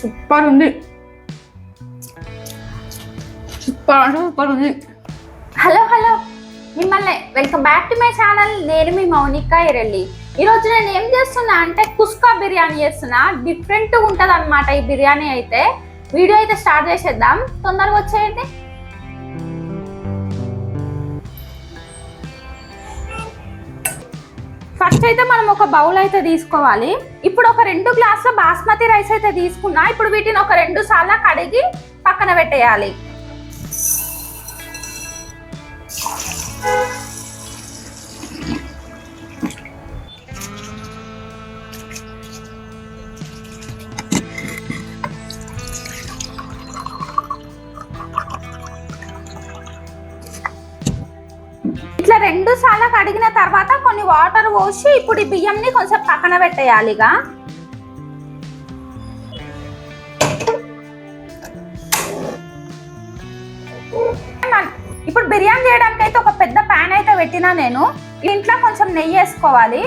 Super. ఉంది. Super అంటే super ఉంది. Hello hello. మిమ్మల్ని welcome back to my channel. నేను మీ మౌనిక ఎరల్లి ఈరోజు నేను ఏం చేస్తున్నా అంటే కుస్కా బిర్యానీ చేస్తున్నా. డిఫరెంట్గా ఉంటుంది అనమాట ఈ బిర్యానీ అయితే. వీడియో అయితే స్టార్ట్ చేసేద్దాం. తొందరగా వచ్చేయండి. ఫస్ట్ అయితే మనం ఒక బౌల్ అయితే తీసుకోవాలి. ఇప్పుడు ఒక రెండు గ్లాసుల బాస్మతి రైస్ అయితే తీసుకున్నా ఇప్పుడు వీటిని ఒక రెండు సార్లు కడిగి పక్కన పెట్టేయాలి. ఇట్లా రెండు సార్లు కడిగిన తర్వాత కొన్ని వాటర్ పోసి ఇప్పుడు ఈ బియ్యంని కొంచెం పక్కన పెట్టేయాలి ఇక ఇప్పుడు బిర్యానీ చేయడానికి అయితే ఒక పెద్ద ప్యాన్ అయితే పెట్టినా నేను. ఇంట్లో కొంచెం నెయ్యి వేసుకోవాలి.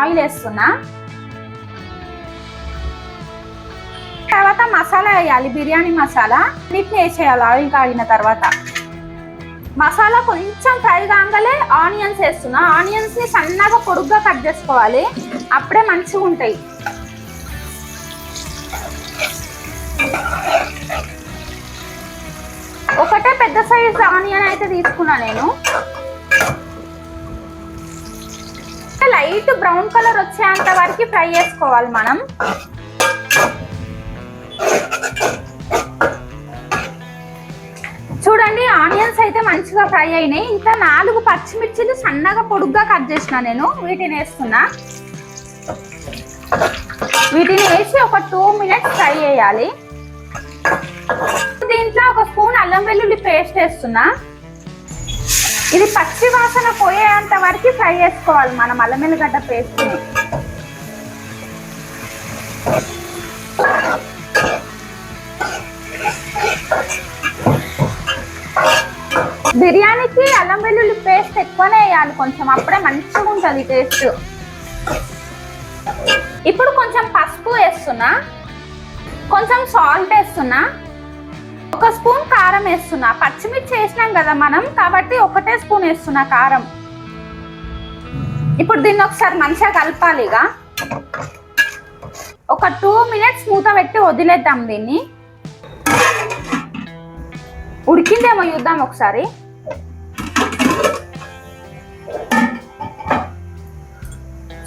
ఆయిల్ వేస్తున్నా. తర్వాత మసాలా వేయాలి బిర్యానీ మసాలా. నీటిని వేసేయాలి ఆయిల్ కాగిన తర్వాత. మసాలా కొంచెం ఫ్రై కాగానే ఆనియన్స్ వేస్తున్నా. ఆనియన్స్ని సన్నగా పొడుగ్గా కట్ చేసుకోవాలి. అప్పుడే మంచిగా ఉంటాయి. ఒకటే పెద్ద సైజ్ ఆనియన్ అయితే తీసుకున్నా నేను. లైట్ బ్రౌన్ కలర్ వచ్చేంత వరకు ఫ్రై చేసుకోవాలి మనం. మంచిగా ఫ్రై అయినాయి. ఇంకా నాలుగు పచ్చిమిర్చిలు సన్నగా పొడుగ్గా కట్ చేసిన నేను. వీటిని వేస్తున్నా. వీటిని వేసి ఒక టూ మినిట్స్ ఫ్రై చేయాలి. దీంట్లో ఒక స్పూన్ అల్లం వెల్లుల్లి పేస్ట్ వేస్తున్నా. ఇది పచ్చి వాసన పోయేంత వరకు ఫ్రై చేసుకోవాలి మనం అల్లం వెల్లిగడ్డ పేస్ట్ని. బిర్యానీకి అల్లం వెల్లుల్లి పేస్ట్ ఎక్కువనే వేయాలి కొంచెం. అప్పుడే మంచిగా ఉంటుంది టేస్ట్. ఇప్పుడు కొంచెం పసుపు వేస్తున్నా. కొంచెం సాల్ట్ వేస్తున్నా. ఒక స్పూన్ కారం వేస్తున్నా. పచ్చిమిర్చి వేసినాం కదా మనం కాబట్టి ఒకటే స్పూన్ వేస్తున్నా కారం. ఇప్పుడు దీన్ని ఒకసారి మంచిగా కలపాలి ఇక. ఒక టూ మినిట్స్ మూత పెట్టి వదిలేద్దాం దీన్ని. ఉడికిందేమో చూద్దాం ఒకసారి.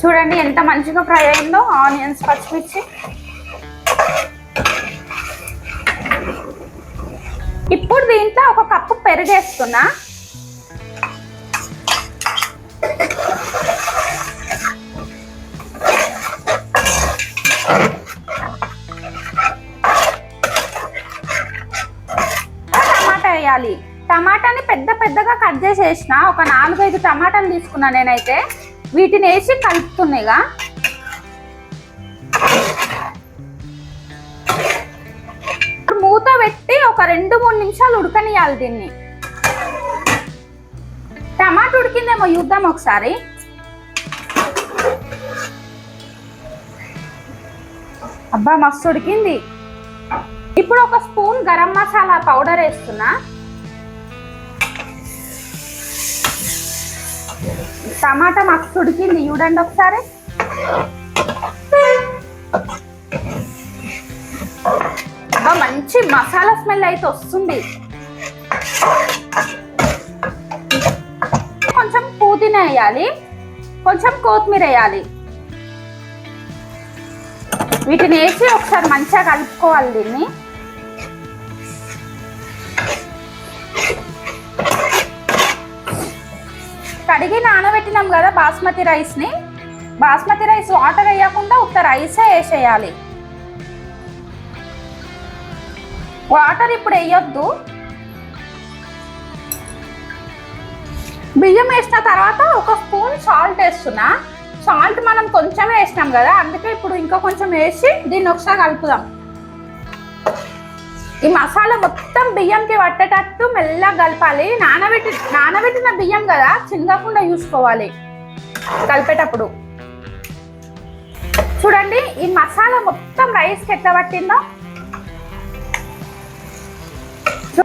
చూడండి ఎంత మంచిగా ఫ్రై అయిందో ఆనియన్స్ పచ్చిమిర్చి. ఇప్పుడు దీంట్లో ఒక కప్పు పెరుగేస్తున్నా. టమాటా వేయాలి. టమాటాని పెద్ద పెద్దగా కట్ చేసేసిన. ఒక నాలుగైదు టమాటాలు తీసుకున్నా నేనైతే. వీటిని వేసి కలుపుతున్నాయిగా. మూత పెట్టి ఒక రెండు మూడు నిమిషాలు ఉడకనియాలి దీన్ని. టమాటా ఉడికిందేమో చూద్దాం ఒకసారి. అబ్బా మస్తు ఉడికింది. ఇప్పుడు ఒక స్పూన్ గరం మసాలా పౌడర్ వేస్తున్నా. టమాటా మస్తు ఉడికింది చూడండి ఒకసారి. అబ్బా మంచి మసాలా స్మెల్ అయితే వస్తుంది. కొంచెం పుదీనా వేయాలి. కొంచెం కొత్తిమీర వేయాలి. వీటిని వేసి ఒకసారి మంచిగా కలుపుకోవాలి దీన్ని. కడిగి నానబెట్టినాం కదా బాస్మతి రైస్ని. బాస్మతి రైస్ వాటర్ వేయకుండా ఉత్త రైసే వేసేయాలి. వాటర్ ఇప్పుడు వేయొద్దు. బియ్యం వేసిన తర్వాత ఒక స్పూన్ సాల్ట్ వేస్తున్నా. సాల్ట్ మనం కొంచెం వేసినాం కదా అందుకే ఇప్పుడు ఇంకా కొంచెం వేసి దీన్ని ఒకసారి కలుపుదాం. ఈ మసాలా మొత్తం బియ్యంకి పట్టేటట్టు మెల్లగా కలపాలి. నానబెట్టి నానబెట్టిన బియ్యం కదా చిందకుండా చూసుకోవాలి. కలిపేటప్పుడు. చూడండి ఈ మసాలా మొత్తం రైస్కి ఎట్లా పట్టిందో.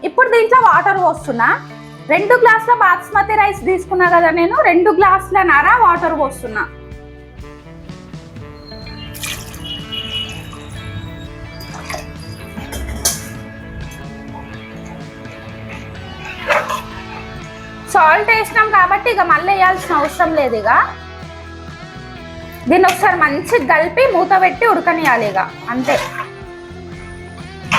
ఇప్పుడు దీంట్లో వాటర్ పోస్తున్నా. రెండు గ్లాసుల బాస్మతి రైస్ తీసుకున్నా కదా నేను రెండు గ్లాసుల నర వాటర్ పోస్తున్నా. కాబట్టి ఇక మళ్ళీ వేయాల్సిన అవసరం లేదు ఇక. దీన్ని ఒకసారి మంచిగా కలిపి మూత పెట్టి ఉడకనియాలి ఇక. అంతే.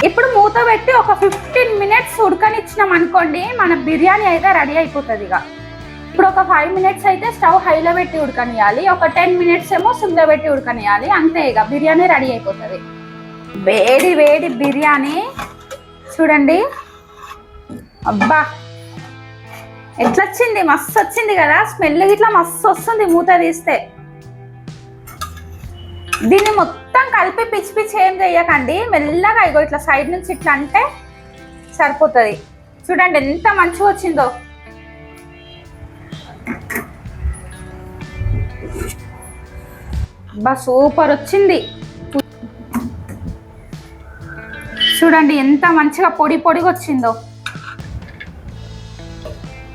ఇప్పుడు మూత పెట్టి ఒక ఫిఫ్టీన్ మినిట్స్ ఉడకనిచ్చినాం అనుకోండి మన బిర్యానీ అయితే రెడీ అయిపోతుంది ఇక. ఇప్పుడు ఒక ఫైవ్ మినిట్స్ అయితే స్టవ్ హైలో పెట్టి ఉడకనియాలి. ఒక టెన్ మినిట్స్ ఏమో సిమ్లో పెట్టి ఉడకనియాలి. అంతే ఇక బిర్యానీ రెడీ అయిపోతుంది. వేడి వేడి బిర్యానీ. చూడండి. అబ్బా! ఎట్లా వచ్చింది మస్తు వచ్చింది కదా. స్మెల్ ఇట్లా మస్తు వస్తుంది మూత తీస్తే. దీన్ని మొత్తం కలిపి పిచ్చి పిచ్చి ఏం చేయకండి మెల్లగా ఇగో ఇట్లా సైడ్ నుంచి ఇట్లా అంటే సరిపోతుంది. చూడండి ఎంత మంచిగా వచ్చిందో. బా సూపర్ వచ్చింది. చూడండి ఎంత మంచిగా పొడి పొడిగా వచ్చిందో.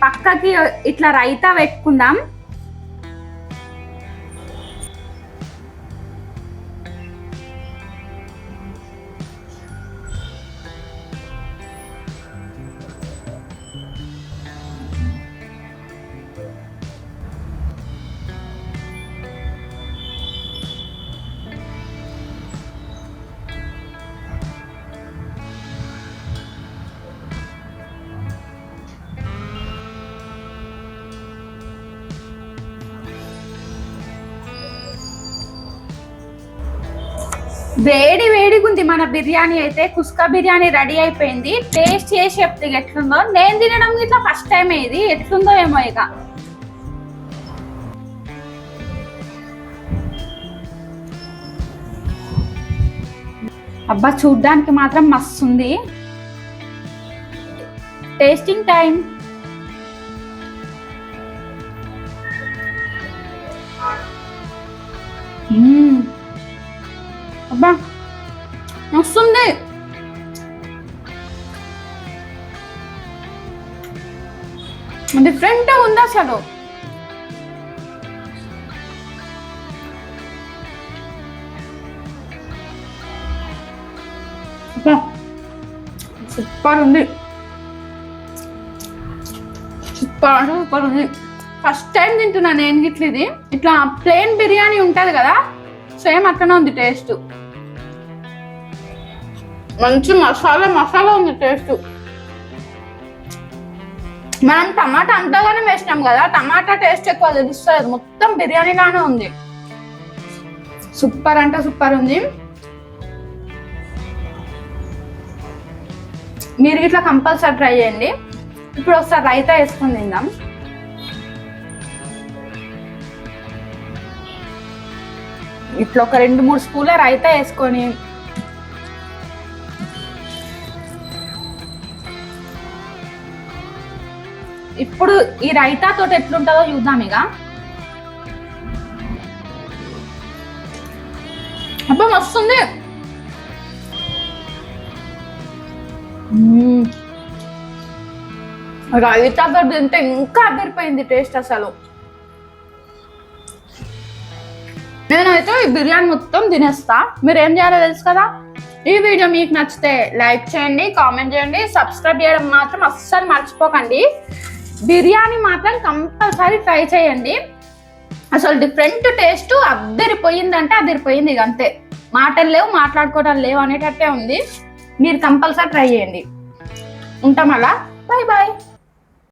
పక్కకి ఇట్లా రైతా పెట్టుకుందాం. వేడి వేడిగా ఉంది మన బిర్యానీ అయితే. కుస్కా బిర్యానీ రెడీ అయిపోయింది. టేస్ట్ చేసి చెప్తే ఎట్లుందో. నేను తినడం ఇట్లా ఫస్ట్ టైం ఇది. ఎట్లుందో ఏమో ఇక. అబ్బా చూడ్డానికి మాత్రం మస్తు ఉంది టేస్టింగ్ టైం మ్మ్. డిఫరెంట్ ఉంది అసలు సూపర్ ఉంది. సూపర్ సూపర్ ఉంది. ఫస్ట్ టైం తింటున్నా నేను గిట్ల ఇది. ఇట్లా ప్లేన్ బిర్యానీ ఉంటుంది కదా సేమ్ అట్లనే ఉంది టేస్ట్. మంచి మసాలా మసాలా ఉంది టేస్ట్. మనం టమాటా అంతగానే వేసినాం కదా టమాటా టేస్ట్ ఎక్కువ తెలుస్తుంది మొత్తం బిర్యానీ లానే ఉంది. సూపర్ అంటే సూపర్ ఉంది. మీరు ఇట్లా కంపల్సరీ ట్రై చేయండి. ఇప్పుడు ఒకసారి రైతా వేసుకొని తిందాం. ఇట్లా ఒక రెండు మూడు స్పూన్ల రైతా వేసుకొని ఇప్పుడు ఈ రైతా తోటి ఎట్లుంటుందో చూద్దాం ఇక. అబ్బా మస్తుంది. రైతా తోటి తింటే ఇంకా అదిరిపోయింది టేస్ట్ అసలు. నేనైతే ఈ బిర్యానీ మొత్తం తినేస్తా. మీరు ఏం చేయాలో తెలుసు కదా? ఈ వీడియో మీకు నచ్చితే లైక్ చేయండి కామెంట్ చేయండి సబ్స్క్రైబ్ చేయడం మాత్రం అస్సలు మర్చిపోకండి. బిర్యానీ మాత్రం కంపల్సరీ ట్రై చేయండి. అసలు డిఫరెంట్ టేస్ట్ అద్దరిపోయిందంటే అద్దరిపోయింది ఇక అంతే. మాటలు లేవు మాట్లాడుకోవడం లేవు అనేటట్టే ఉంది. మీరు కంపల్సరీ ట్రై చేయండి. ఉంటాం అలా. Bye bye